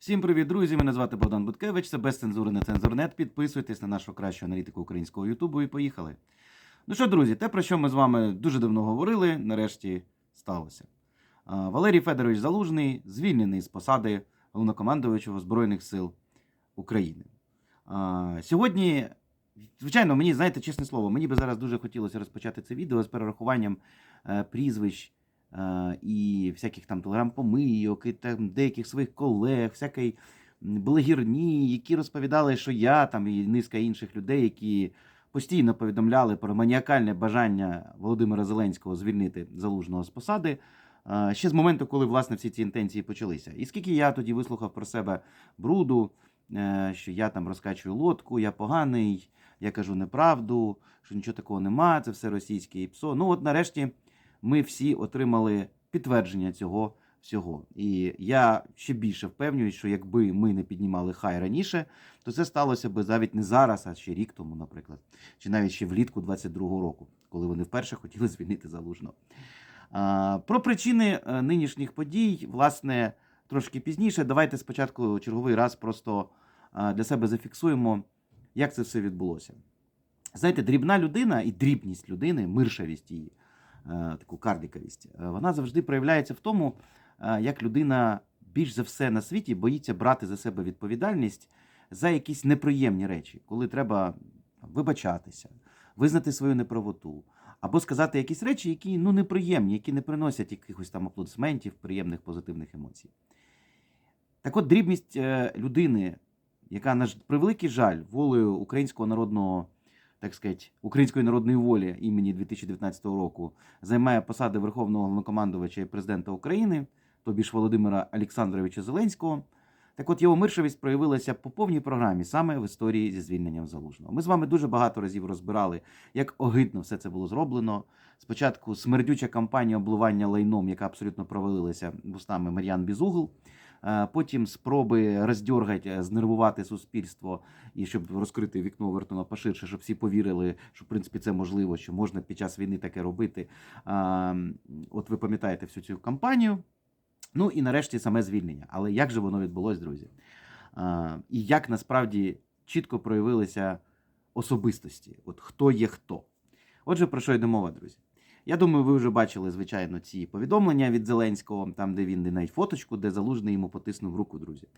Всім привіт, друзі! Мене звати Богдан Буткевич. Це без цензури на цензурнет. Підписуйтесь на нашу кращу аналітику українського Ютубу і поїхали. Ну що, друзі, те, про що ми з вами дуже давно говорили, нарешті сталося. Валерій Федорович Залужний звільнений з посади головнокомандуючого Збройних сил України. Сьогодні, звичайно, мені, знаєте, чесне слово, мені би зараз дуже хотілося розпочати це відео з перерахуванням е, прізвищ і всяких там телеграм-помийок, і там деяких своїх колег, всякої м, блогерні, які розповідали, що я там і низка інших людей, які постійно повідомляли про маніакальне бажання Володимира Зеленського звільнити залужного з посади. Ще з моменту, коли власне всі ці інтенції почалися. І скільки я тоді вислухав про себе бруду, е, що я там розкачую лодку, я поганий, я кажу неправду, що нічого такого нема, це все російське і псо. Ну от нарешті ми всі отримали підтвердження цього всього. І я ще більше впевнююсь, що якби ми не піднімали хай раніше, то це сталося би навіть не зараз, а ще рік тому, наприклад, чи навіть ще влітку 22-го року, коли вони вперше хотіли звільнити залужного. А, Про причини е, нинішніх подій, власне, трошки пізніше. Давайте спочатку черговий раз просто для себе зафіксуємо, як це все відбулося. Знаєте, дрібна людина і дрібність людини, миршавість її, е, таку карліковість, е, вона завжди проявляється в тому, е, як людина більш за все на світі боїться брати за себе відповідальність за якісь неприємні речі, коли треба вибачатися, визнати свою неправоту, або сказати якісь речі, які ну, неприємні, які не приносять якихось там аплодисментів, приємних позитивних емоцій. Так от дрібність е, людини, яка на превеликий жаль волею українського народного, так сказати, української народної волі імені 2019 року займає посади Верховного головнокомандувача і президента України, тобі ж Володимира Олександровича Зеленського. Так от його миршавість проявилася по повній програмі саме в історії зі звільненням залужного. Ми з вами дуже багато разів розбирали, як огидно все це було зроблено. Спочатку смердюча кампанія обливання лайном, яка абсолютно провалилася вустами Мар'ян Бізугл. Е, Потім спроби роздьоргати, знервувати суспільство і щоб розкрити вікно Вертона поширше, щоб всі повірили, що в принципі це можливо, що можна під час війни таке робити. От ви пам'ятаєте всю цю кампанію. Ну і нарешті саме звільнення. Але як же воно відбулось, друзі? І як насправді чітко проявилися особистості? От хто є хто? Отже, про що йде мова, друзі? Я думаю, ви вже бачили, звичайно, ці повідомлення від Зеленського, там, де він де навіть фоточку, де залужний йому потиснув руку, друзі.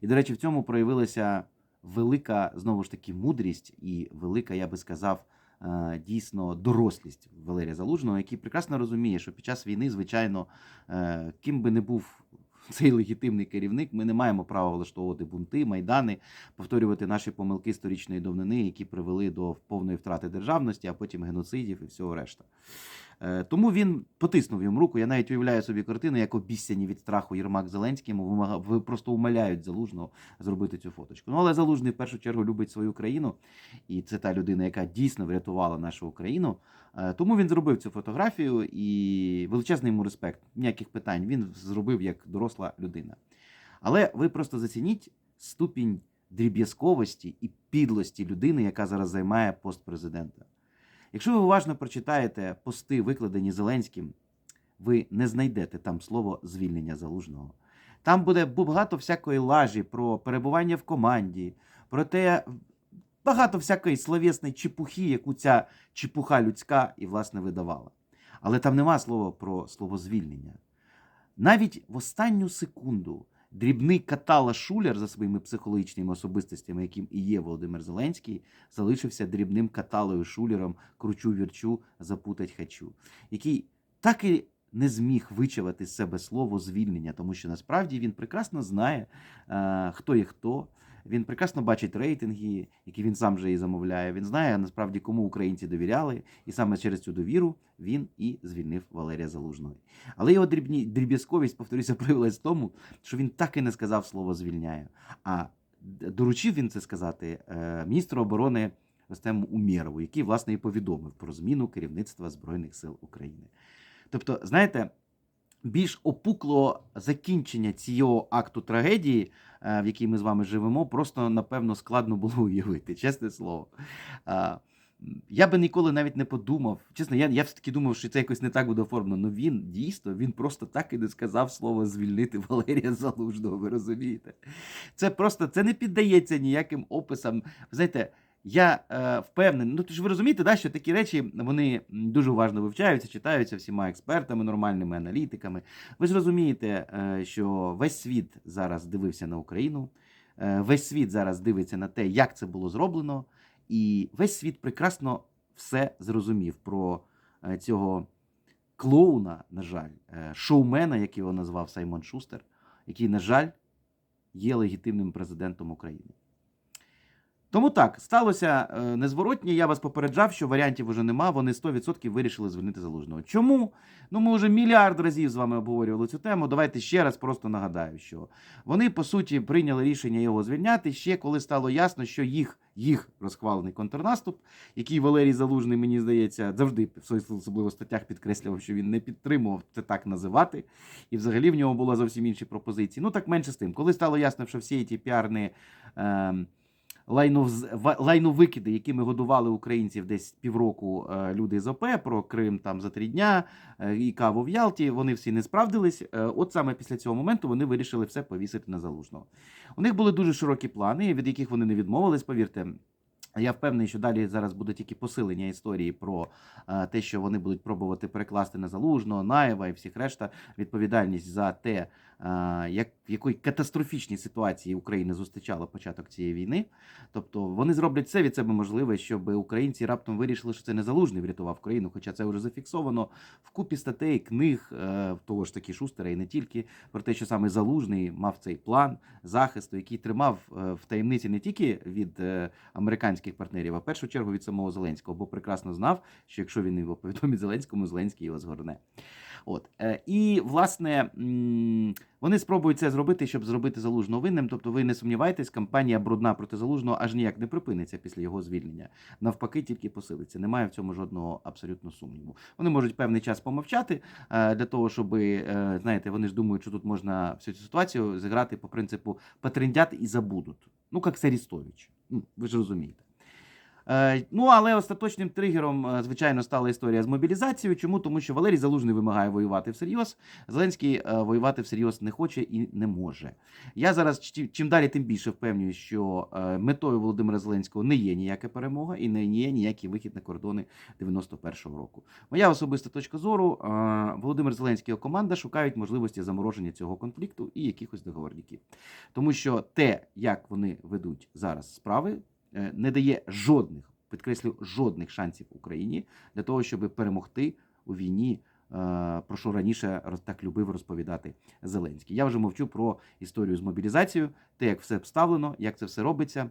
І, до речі, в цьому проявилася велика, знову ж таки, мудрість і велика, я би сказав, е, дійсно дорослість Валерія Залужного, який прекрасно розуміє, що під час війни, звичайно, е, ким би не був цей легітимний керівник, ми не маємо права влаштовувати бунти, майдани, повторювати наші помилки сторічної давнини, які привели до повної втрати державності, а потім геноцидів і всього решта. Е, Тому він потиснув йому руку. Я навіть уявляю собі картину, як обіцяні від страху Єрмак Зеленському вимага- ви просто умоляють залужного зробити цю фоточку. Ну але залужний в першу чергу любить свою країну, і це та людина, яка дійсно врятувала нашу Україну. Е, Тому він зробив цю фотографію і величезний йому респект. Ніяких питань. Він зробив як доросла людина. Але ви просто зацініть ступінь дріб'язковості і підлості людини, яка зараз займає пост президента. Якщо ви уважно прочитаєте пости, викладені Зеленським, ви не знайдете там слово звільнення залужного. Там буде багато всякої лажі про перебування в команді, про те, багато всякої словесної чепухи, яку ця чепуха людська і власне видавала. Але там нема слова про слово звільнення. Навіть в останню секунду дрібний катала Шуляр за своїми психологічними особистостями, яким і є Володимир Зеленський, залишився дрібним каталою Шулером, кручу вірчу, запутать хочу, який так і не зміг вичавати з себе слово звільнення, тому що насправді він прекрасно знає, е, хто є хто. Він прекрасно бачить рейтинги, які він сам же і замовляє. Він знає насправді, кому українці довіряли, і саме через цю довіру він і звільнив Валерія Залужного. Але його дрібні, дріб'язковість, повторюся, проявилась в тому, що він так і не сказав слово звільняє. А доручив він це сказати е, міністру оборони Ростему Умєрову, який, власне, і повідомив про зміну керівництва Збройних сил України. Тобто, знаєте, більш опуклого закінчення цього акту трагедії, е, в якій ми з вами живемо, просто напевно складно було уявити, чесне слово. Е, Я би ніколи навіть не подумав. Чесно, я, я все-таки думав, що це якось не так буде оформлено. Ну він дійсно він просто так і не сказав слово звільнити Валерія Залужного. Ви розумієте? Це просто це не піддається ніяким описам. Знаєте, я е, впевнений, ну ж ви розумієте, да, що такі речі вони дуже уважно вивчаються, читаються всіма експертами, нормальними аналітиками. Ви ж розумієте, е, що весь світ зараз дивився на Україну, е, весь світ зараз дивиться на те, як це було зроблено, і весь світ прекрасно все зрозумів про е, цього клоуна, на жаль, е, шоумена, як його назвав Саймон Шустер, який, на жаль, є легітимним президентом України. Тому так, сталося е, незворотні. Я вас попереджав, що варіантів уже нема. Вони 100% вирішили звільнити залужного. Чому? Ну, ми вже мільярд разів з вами обговорювали цю тему. Давайте ще раз просто нагадаю, що вони по суті прийняли рішення його звільняти ще коли стало ясно, що їх, їх розхвалений контрнаступ, який Валерій Залужний, мені здається, завжди в своїх особливо статтях підкреслював, що він не підтримував це так називати. І взагалі в нього були зовсім інші пропозиції. Ну так менше з тим, коли стало ясно, що всі ті піарні. Е, лайновз- лайновикиди, якими годували українців десь півроку е, люди з ОП про Крим там за три дня е, і каву в Ялті, вони всі не справдились. Е, От саме після цього моменту вони вирішили все повісити на залужного. У них були дуже широкі плани, від яких вони не відмовились, повірте. Я впевнений, що далі зараз буде тільки посилення історії про те, що вони будуть пробувати перекласти на залужного, Наєва і всіх решта відповідальність за те, як в якої катастрофічній ситуації Україна зустрічала початок цієї війни. Тобто вони зроблять все від себе можливе, щоб українці раптом вирішили, що це не залужний врятував країну, хоча це вже зафіксовано в купі статей, книг е, того ж таки Шустера і не тільки про те, що саме залужний мав цей план захисту, який тримав е, в таємниці не тільки від е, американських партнерів, а в першу чергу від самого Зеленського, бо прекрасно знав, що якщо він його повідомить Зеленському, Зеленський його згорне. От е, і власне вони спробують це зробити, щоб зробити залужного винним. Тобто, ви не сумнівайтесь, кампанія брудна проти залужного аж ніяк не припиниться після його звільнення. Навпаки, тільки посилиться. Немає в цьому жодного абсолютно сумніву. Вони можуть певний час помовчати е, для того, щоб е, знаєте, вони ж думають, що тут можна всю цю ситуацію зіграти по принципу потрендять і забудуть. Ну, як Сарістович. Ну, ви ж розумієте. Е, Ну, але остаточним тригером, е, звичайно, стала історія з мобілізацією. Чому? Тому що Валерій Залужний вимагає воювати всерйоз. Зеленський е, воювати всерйоз не хоче і не може. Я зараз чим далі, тим більше впевнюю, що метою Володимира Зеленського не є ніяка перемога і не є ніякий вихід на кордони 91-го року. Моя особиста точка зору: Володимир Зеленський і команда шукають можливості замороження цього конфлікту і якихось договорників. Тому що те, як вони ведуть зараз справи, не дає жодних, підкреслю, жодних шансів Україні для того, щоб перемогти у війні. е, Про що раніше так любив розповідати Зеленський. Я вже мовчу про історію з мобілізацією, те, як все вставлено, як це все робиться.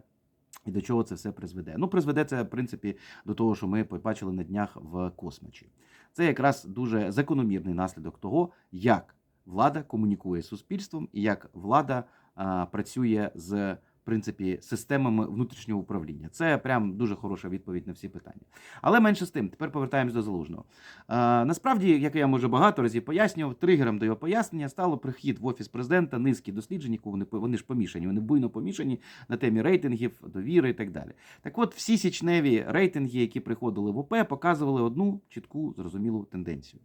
І до чого це все призведе? Ну, призведе це, в принципі, до того, що ми побачили на днях в космочі. Це якраз дуже закономірний наслідок того, як влада комунікує з суспільством і як влада а, працює з принципі системами внутрішнього управління. Це прям дуже хороша відповідь на всі питання. Але менше з тим, тепер повертаємось до залужного. А, насправді, як я вже багато разів пояснював, тригером до його пояснення стало прихід в офіс президента низки досліджень, яку вони вони ж помішані, вони буйно помішані на темі рейтингів, довіри і так далі. Так от, всі січневі рейтинги, які приходили в ОП, показували одну чітку зрозумілу тенденцію.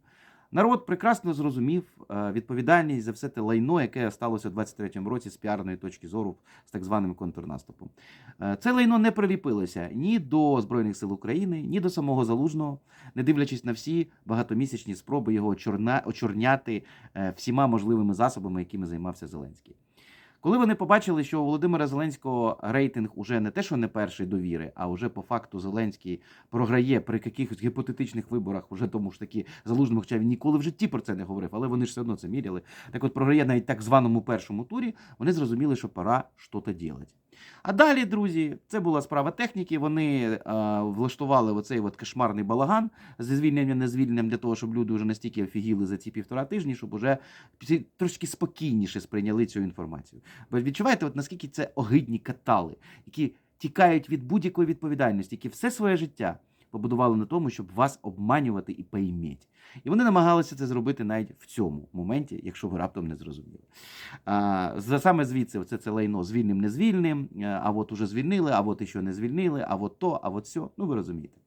Народ прекрасно зрозумів е, відповідальність за все те лайно, яке сталося у 23-му році з піарної точки зору з так званим контрнаступом. Е, Це лайно не приліпилося ні до Збройних сил України, ні до самого Залужного, не дивлячись на всі багатомісячні спроби його очорня... очорняти е, всіма можливими засобами, якими займався Зеленський. Коли вони побачили, що у Володимира Зеленського рейтинг уже не те, що не перший довіри, а вже по факту Зеленський програє при якихось гіпотетичних виборах, уже тому ж таки залужному, хоча він ніколи в житті про це не говорив, але вони ж все одно це міряли. Так от програє навіть так званому першому турі, вони зрозуміли, що пора щось робити. А далі, друзі, це була справа техніки. Вони е, влаштували оцей от кошмарний балаган зі звільненням незвільненням для того, щоб люди вже настільки офігіли за ці півтора тижні, щоб уже трошки спокійніше сприйняли цю інформацію. Ви відчуваєте, от наскільки це огидні катали, які тікають від будь-якої відповідальності, які все своє життя побудували на тому, щоб вас обманювати і поіміть. І вони намагалися це зробити навіть в цьому моменті, якщо ви раптом не зрозуміли. А, саме звідси оце це лайно звільним, не звільним, а от уже звільнили, а от ще не звільнили, а от то, а от сьо. Ну ви розумієте.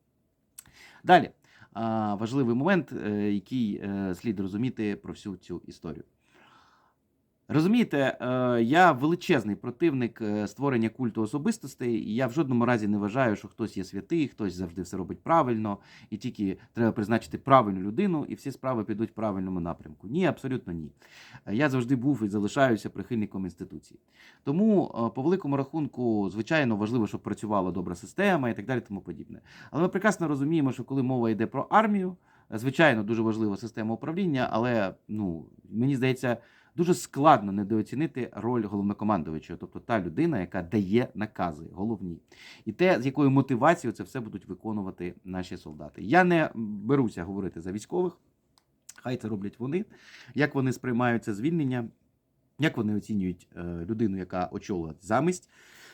Далі. Важливий момент, е, який е, слід розуміти про всю цю історію. Розумієте, е, я величезний противник е, створення культу особистостей, і я в жодному разі не вважаю, що хтось є святий, хтось завжди все робить правильно, і тільки треба призначити правильну людину, і всі справи підуть в правильному напрямку. Ні, абсолютно ні. Е, Я завжди був і залишаюся прихильником інституцій. Тому, по великому рахунку, звичайно, важливо, щоб працювала добра система і так далі, тому подібне. Але ми прекрасно розуміємо, що коли мова йде про армію, звичайно, дуже важлива система управління, але ну мені здається. Дуже складно недооцінити роль головнокомандувача, тобто та людина, яка дає накази головні, і те, з якою мотивацією це все будуть виконувати наші солдати. Я не беруся говорити за військових, хай це роблять вони, як вони сприймають це звільнення, як вони оцінюють е, людину, яка очолила замість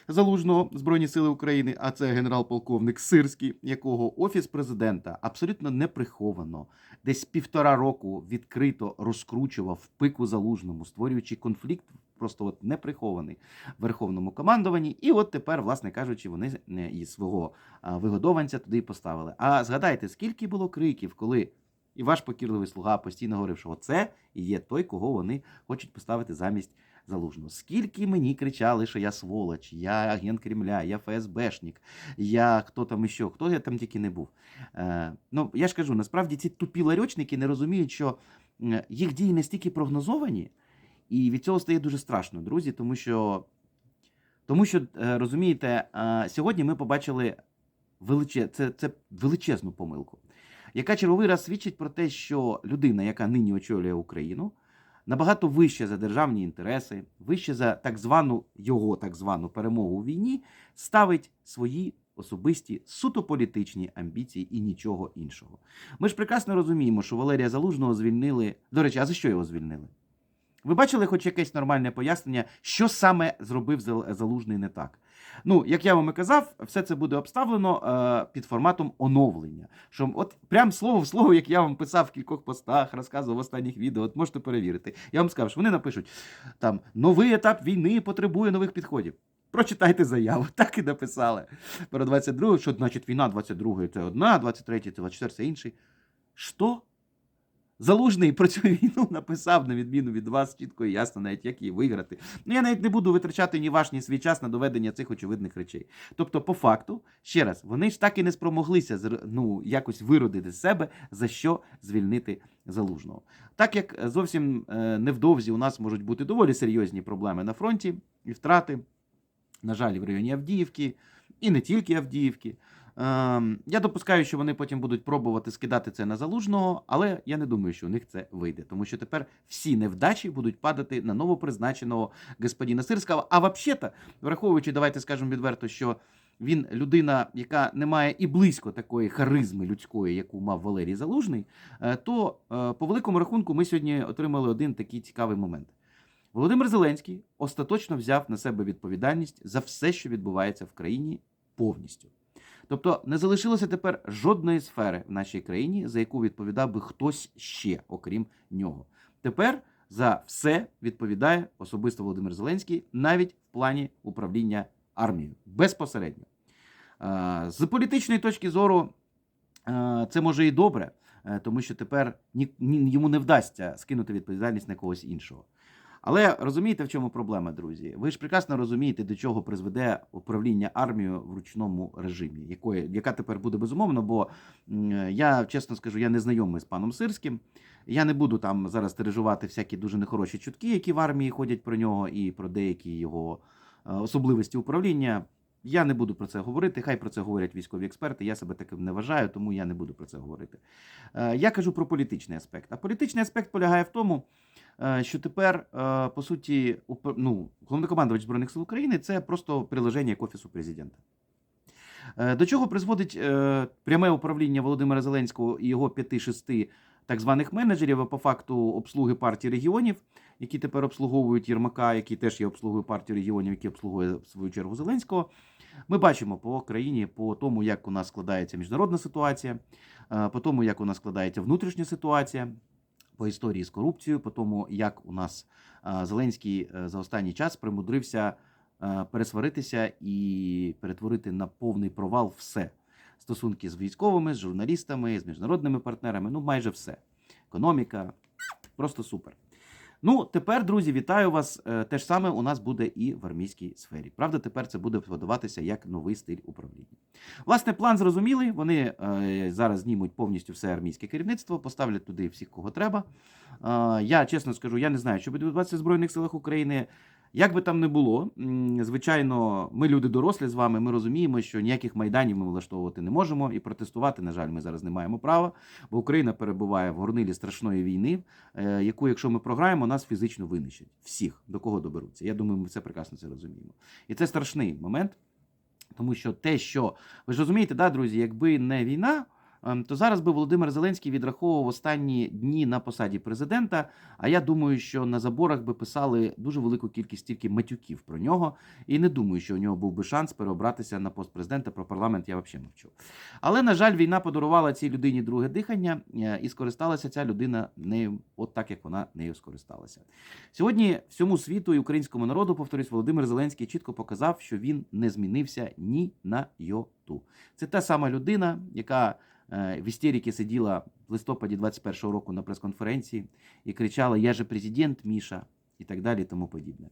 залужного Збройні Сили України, а це генерал-полковник Сирський, якого офіс президента абсолютно неприховано десь півтора року відкрито розкручував пику залужному, створюючи конфлікт. Просто от неприхований в верховному командуванні, і от тепер, власне кажучи, вони е, і свого вигодованця туди поставили. А згадайте, скільки було криків, коли і ваш покірливий слуга постійно говорив, що оце і є той, кого вони хочуть поставити замість залужного. Скільки мені кричали, що я сволоч, я агент Кремля, я ФСБшник, я хто там іще, хто я там тільки не був. Е, ну, я ж кажу, насправді ці тупі ларьочники не розуміють, що їх дії настільки прогнозовані, і від цього стає дуже страшно, друзі, тому що, тому що е, розумієте, е, сьогодні ми побачили величе, це, це величезну помилку, яка черговий раз свідчить про те, що людина, яка нині очолює Україну, набагато вище за державні інтереси, вище за так звану його так звану перемогу у війні, ставить свої особисті суто політичні амбіції і нічого іншого. Ми ж прекрасно розуміємо, що Валерія Залужного звільнили. До речі, а за що його звільнили? Ви бачили хоч якесь нормальне пояснення, що саме зробив Залужний не так? Ну, як я вам і казав, все це буде обставлено е, під форматом оновлення. Що от прям слово в слово, як я вам писав в кількох постах, розказував в останніх відео, от можете перевірити. Я вам сказав, що вони напишуть там новий етап війни потребує нових підходів. Прочитайте заяву, так і написали. Про 22 що значить війна 22 це одна, 23 це 24 це інший. Що? Залужний про цю війну написав, на відміну від вас, чітко і ясно, навіть як її виграти. Ну я навіть не буду витрачати ні ваш, ні свій час на доведення цих очевидних речей. Тобто, по факту, ще раз, вони ж так і не спромоглися ну, якось виродити з себе, за що звільнити залужного. Так як е, зовсім е, невдовзі у нас можуть бути доволі серйозні проблеми на фронті і втрати, на жаль, в районі Авдіївки, і не тільки Авдіївки. Ем, Я допускаю, що вони потім будуть пробувати скидати це на залужного, але я не думаю, що у них це вийде, тому що тепер всі невдачі будуть падати на новопризначеного господина Сирського. А взагалі-то, враховуючи, давайте скажемо відверто, що він людина, яка не має і близько такої харизми людської, яку мав Валерій Залужний, е, то е, по великому рахунку ми сьогодні отримали один такий цікавий момент. Володимир Зеленський остаточно взяв на себе відповідальність за все, що відбувається в країні повністю. Тобто не залишилося тепер жодної сфери в нашій країні, за яку відповідав би хтось ще, окрім нього. Тепер за все відповідає особисто Володимир Зеленський, навіть в плані управління армією безпосередньо. З політичної точки зору це може і добре, е, тому що тепер йому не вдасться скинути відповідальність на когось іншого. Але розумієте, в чому проблема, друзі? Ви ж прекрасно розумієте, до чого призведе управління армією в ручному режимі, якої, яка тепер буде безумовно, бо я чесно скажу, я не знайомий з паном Сирським. Я не буду там зараз тиражувати всякі дуже нехороші чутки, які в армії ходять про нього, і про деякі його е, особливості управління. Я не буду про це говорити. Хай про це говорять військові експерти. Я себе таким не вважаю, тому я не буду про це говорити. Е, Я кажу про політичний аспект. А політичний аспект полягає в тому, що тепер, е, по суті, ну, головнокомандувач Збройних сил України це просто приложення к офісу президента. Е, До чого призводить е, пряме управління Володимира Зеленського і його 5-6 так званих менеджерів, а по факту обслуги партії регіонів, які тепер обслуговують Єрмака, який теж є обслугою партії регіонів, які обслуговує в свою чергу Зеленського. Ми бачимо по країні, по тому, як у нас складається міжнародна ситуація, е, по тому, як у нас складається внутрішня ситуація, по історії з корупцією, по тому, як у нас е, Зеленський е, за останній час примудрився е, пересваритися і перетворити на повний провал все. стосунки з військовими, з журналістами, з міжнародними партнерами. Ну, майже все. Економіка. Просто супер. Ну, тепер, друзі, вітаю вас. Е, Те ж саме у нас буде і в армійській сфері. Правда, тепер це буде подаватися як новий стиль управління. Власне, план зрозумілий. Вони е, зараз знімуть повністю все армійське керівництво, поставлять туди всіх, кого треба. Е, я чесно скажу, я не знаю, що буде відбуватися в Збройних силах України. Як би там не було, звичайно, ми люди дорослі з вами. Ми розуміємо, що ніяких майданів ми влаштовувати не можемо і протестувати, на жаль, ми зараз не маємо права, бо Україна перебуває в горнилі страшної війни, е, яку, якщо ми програємо, нас фізично винищать всіх, до кого доберуться. Я думаю, ми все прекрасно це розуміємо. І це страшний момент, тому що те, що ви ж розумієте, да, друзі, якби не війна. Ем, То зараз би Володимир Зеленський відраховував останні дні на посаді президента. А я думаю, що на заборах би писали дуже велику кількість тільки матюків про нього, і не думаю, що у нього був би шанс переобратися на пост президента. Про парламент я взагалі мовчу. Але на жаль, війна подарувала цій людині друге дихання, е, і скористалася ця людина нею, от так як вона нею скористалася. Сьогодні всьому світу і українському народу, повторюсь, Володимир Зеленський чітко показав, що він не змінився ні на йоту. Це та сама людина, яка в істеріки сиділа в листопаді 21-го року на прес-конференції і кричала: Я же президент, Міша, і так далі, тому подібне.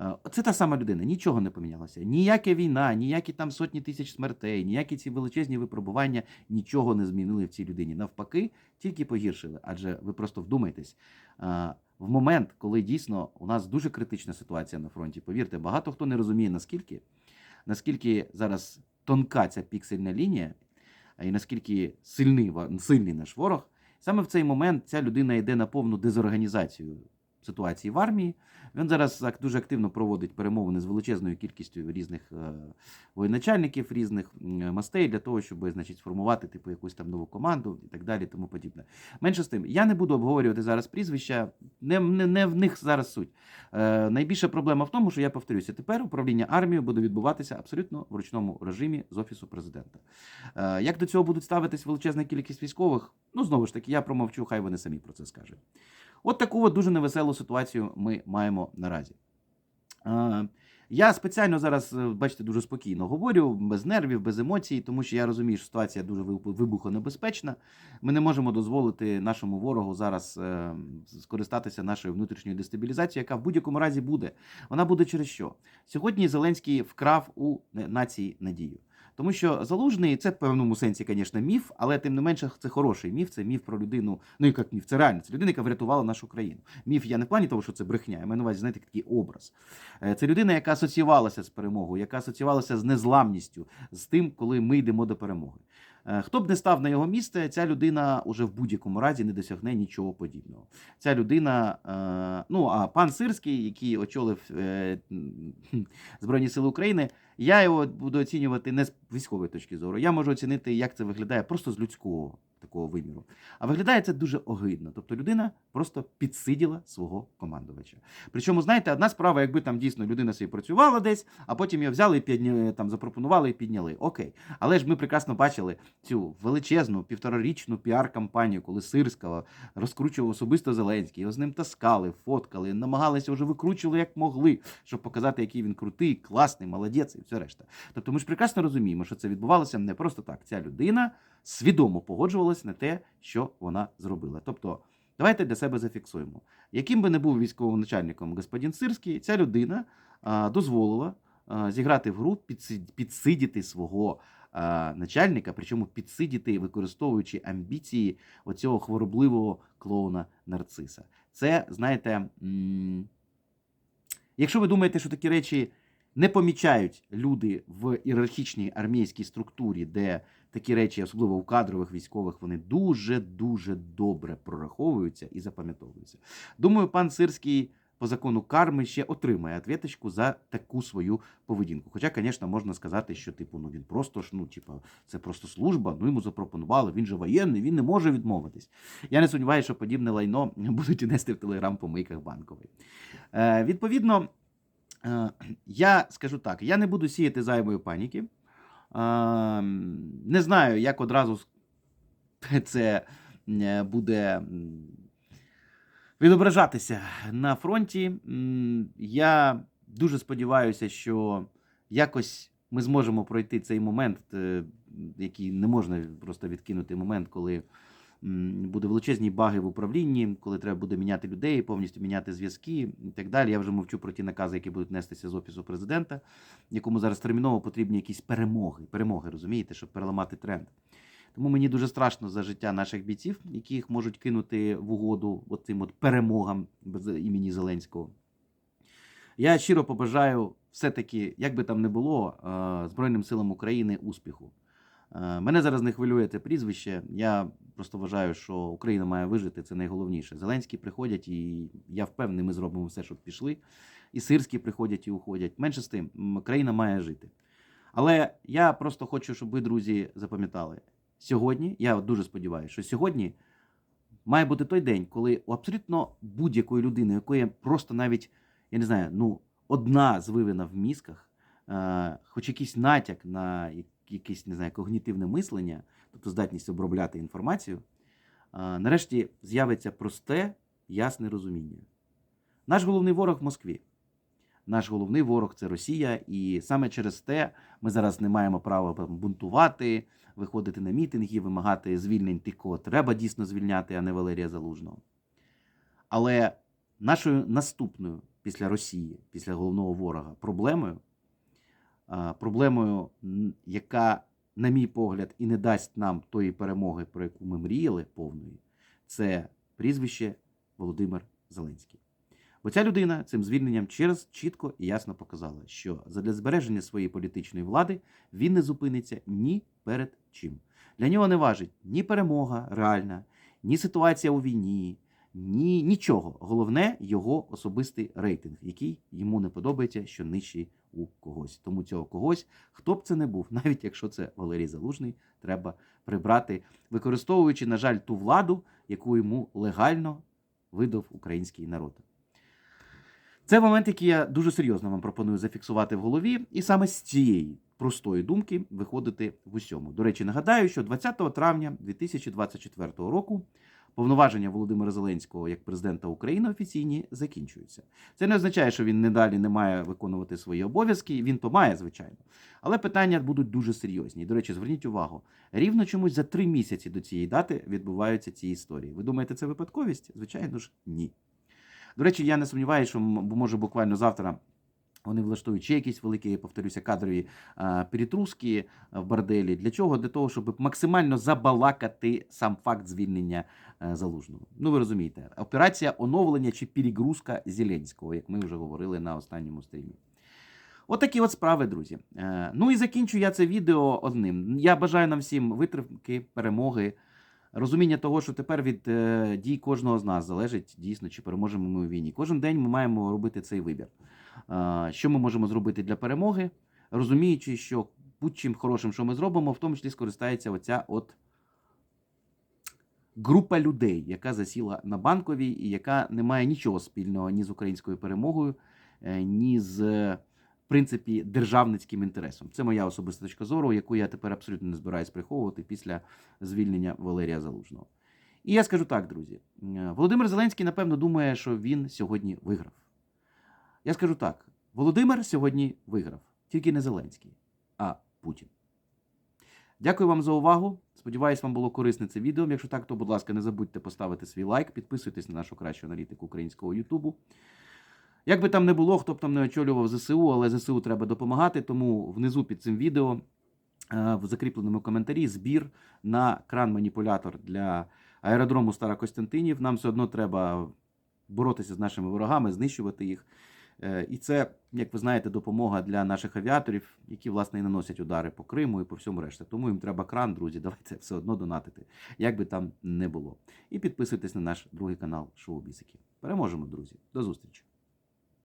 Е, Це та сама людина, нічого не помінялося. Ніяка війна, ніякі там сотні тисяч смертей, ніякі ці величезні випробування нічого не змінили в цій людині. Навпаки, тільки погіршили. Адже ви просто вдумайтесь. е, В момент, коли дійсно у нас дуже критична ситуація на фронті, повірте, багато хто не розуміє наскільки, наскільки зараз тонка ця піксельна лінія, і наскільки сильний, сильний наш ворог, саме в цей момент ця людина йде на повну дезорганізацію ситуації в армії. Він зараз дуже активно проводить перемовини з величезною кількістю різних е, воєначальників, різних мастей для того, щоб значить, сформувати типу якусь там нову команду і так далі, тому подібне. Менше з тим, я не буду обговорювати зараз прізвища, не, не, не в них зараз суть. Е, найбільша проблема в тому, що я повторюся, тепер управління армією буде відбуватися абсолютно в ручному режимі з офісу президента. Е, як до цього будуть ставитись величезна кількість військових? Ну знову ж таки, я промовчу, хай вони самі про це скажуть. От таку от дуже невеселу ситуацію ми маємо наразі. Я спеціально зараз, е, бачите, дуже спокійно говорю, без нервів, без емоцій, тому що я розумію, що ситуація дуже вибухонебезпечна. Ми не можемо дозволити нашому ворогу зараз е, скористатися нашою внутрішньою дестабілізацією, яка в будь-якому разі буде. Вона буде через що? Сьогодні Зеленський вкрав у е, нації надію. Тому що залужний це в певному сенсі, звісно, міф, але тим не менше це хороший міф. Це міф про людину. Ну як міф, це реально це людина, яка врятувала нашу країну. Міф я не в плані того, що це брехня. Я маю на увазі, знаєте, такий образ. Е, Це людина, яка асоціювалася з перемогою, яка асоціювалася з незламністю, з тим, коли ми йдемо до перемоги. Е, Хто б не став на його місце, ця людина уже в будь-якому разі не досягне нічого подібного. Ця людина, е, ну а пан Сирський, який очолив Збройні Сили України, я його буду оцінювати не з військової точки зору. Я можу оцінити, як це виглядає просто з людського такого виміру. А виглядає це дуже огидно. Тобто людина просто підсиділа свого командувача. Причому, знаєте, одна справа, якби там дійсно людина собі працювала десь, а потім її взяли і підняли, там запропонували і підняли. Окей. Але ж ми прекрасно бачили цю величезну півторарічну піар-кампанію, коли Сирського розкручував особисто Зеленський, його з ним таскали, фоткали, намагалися вже викручували як могли, щоб показати, який він крутий, класний, молодець і все решта. Тобто ми ж прекрасно розуміємо, що це відбувалося не просто так. Ця людина свідомо погоджувалась на те, що вона зробила. Тобто, давайте для себе зафіксуємо. Яким би не був військовим начальником господин Сирський, ця людина дозволила зіграти в гру, підсидіти свого начальника, причому підсидіти, використовуючи амбіції оцього хворобливого клоуна нарциса. Це, знаєте, якщо ви думаєте, що такі речі не помічають люди в ієрархічній армійській структурі, де такі речі, особливо у кадрових військових, вони дуже дуже добре прораховуються і запам'ятовуються. Думаю, пан Сирський по закону карми ще отримає ответочку за таку свою поведінку. Хоча, звісно, можна сказати, що типу, ну він просто ж, ну, типу, це просто служба, ну йому запропонували, він же воєнний, він не може відмовитись. Я не сумніваюся, що подібне лайно будуть нести в телеграм-помийках банковий. Е, відповідно, е, я скажу так: я не буду сіяти зайвої паніки. Е, не знаю, як одразу це е, буде відображатися на фронті. Я дуже сподіваюся, що якось ми зможемо пройти цей момент, е, який не можна просто відкинути момент, коли буде величезні баги в управлінні, коли треба буде міняти людей, повністю міняти зв'язки і так далі. Я вже мовчу про ті накази, які будуть нестися з офісу президента, якому зараз терміново потрібні якісь перемоги. Перемоги, розумієте, щоб переламати тренд. Тому мені дуже страшно за життя наших бійців, які їх можуть кинути в угоду от цим от перемогам без імені Зеленського. Я щиро побажаю все-таки, як би там не було, е, Збройним силам України успіху. Е, Мене зараз не хвилює це прізвище. Я просто вважаю, що Україна має вижити, це найголовніше. Зеленські приходять, і я впевнений, ми зробимо все, щоб пішли. І сирські приходять і уходять. Менше з тим, країна має жити. Але я просто хочу, щоб ви, друзі, запам'ятали. Сьогодні, я дуже сподіваюся, що сьогодні має бути той день, коли у абсолютно будь-якої людини, якої просто навіть, я не знаю, ну, одна звивина в мізках, е, хоч якийсь натяк на якесь, не знаю, когнітивне мислення, тобто здатність обробляти інформацію, нарешті з'явиться просте, ясне розуміння. Наш головний ворог в Москві. Наш головний ворог це Росія, і саме через те ми зараз не маємо права бунтувати, виходити на мітинги, вимагати звільнень тих, кого треба дійсно звільняти, а не Валерія Залужного. Але нашою наступною після Росії, після головного ворога, проблемою, проблемою, яка, на мій погляд, і не дасть нам тої перемоги, про яку ми мріяли повної, це прізвище Володимир Зеленський. Бо ця людина цим звільненням через чітко і ясно показала, що задля збереження своєї політичної влади він не зупиниться ні перед чим. Для нього не важить ні перемога реальна, ні ситуація у війні, ні нічого. Головне його особистий рейтинг, який йому не подобається, що нижчий у когось. Тому цього когось, хто б це не був, навіть якщо це Валерій Залужний, треба прибрати, використовуючи, на жаль, ту владу, яку йому легально видав український народ. Це момент, який я дуже серйозно вам пропоную зафіксувати в голові, і саме з цієї простої думки виходити в усьому. До речі, нагадаю, що 20 травня 2024 року повноваження Володимира Зеленського як президента України офіційні закінчуються. Це не означає, що він не далі не має виконувати свої обов'язки. Він то має, звичайно. Але питання будуть дуже серйозні. До речі, зверніть увагу, рівно чомусь за три місяці до цієї дати відбуваються ці історії. Ви думаєте, це випадковість? Звичайно ж, ні. До речі, я не сумніваюся, що може буквально завтра. Вони влаштують ще якісь великі, я повторюся, кадрові перетруски в борделі. Для чого? Для того, щоб максимально забалакати сам факт звільнення а, залужного. Ну, ви розумієте, операція оновлення чи перегрузка Зеленського, як ми вже говорили на останньому стрімі. Отакі от справи, друзі. Е, Ну і закінчу я це відео одним. Я бажаю нам всім витримки, перемоги, розуміння того, що тепер від е, дій кожного з нас залежить дійсно, чи переможемо ми у війні. Кожен день ми маємо робити цей вибір. Що ми можемо зробити для перемоги, розуміючи, що будь-чим хорошим, що ми зробимо, в тому числі скористається оця от група людей, яка засіла на банковій і яка не має нічого спільного ні з українською перемогою, е, ні з, принципі, державницьким інтересом. Це моя особиста точка зору, яку я тепер абсолютно не збираюсь приховувати після звільнення Валерія Залужного. І я скажу так, друзі. е, Володимир Зеленський, напевно, думає, що він сьогодні виграв. Я скажу так: Володимир сьогодні виграв, тільки не Зеленський, а Путін. Дякую вам за увагу. Сподіваюсь, вам було корисне це відео. Якщо так, то, будь ласка, не забудьте поставити свій лайк, підписуйтесь на нашу кращу аналітику українського Ютубу. Як би там не було, хто б там не очолював ЗСУ, але ЗСУ треба допомагати, тому внизу під цим відео е, в закріпленому коментарі збір на кран-маніпулятор для аеродрому Старокостянтинів. Нам все одно треба боротися з нашими ворогами, знищувати їх. Е, І це, як ви знаєте, допомога для наших авіаторів, які власне і наносять удари по Криму і по всьому решті. Тому їм треба кран, друзі. Давайте все одно донатити, як би там не було. І підписуйтесь на наш другий канал Шоу Бісики. Переможемо, друзі. До зустрічі!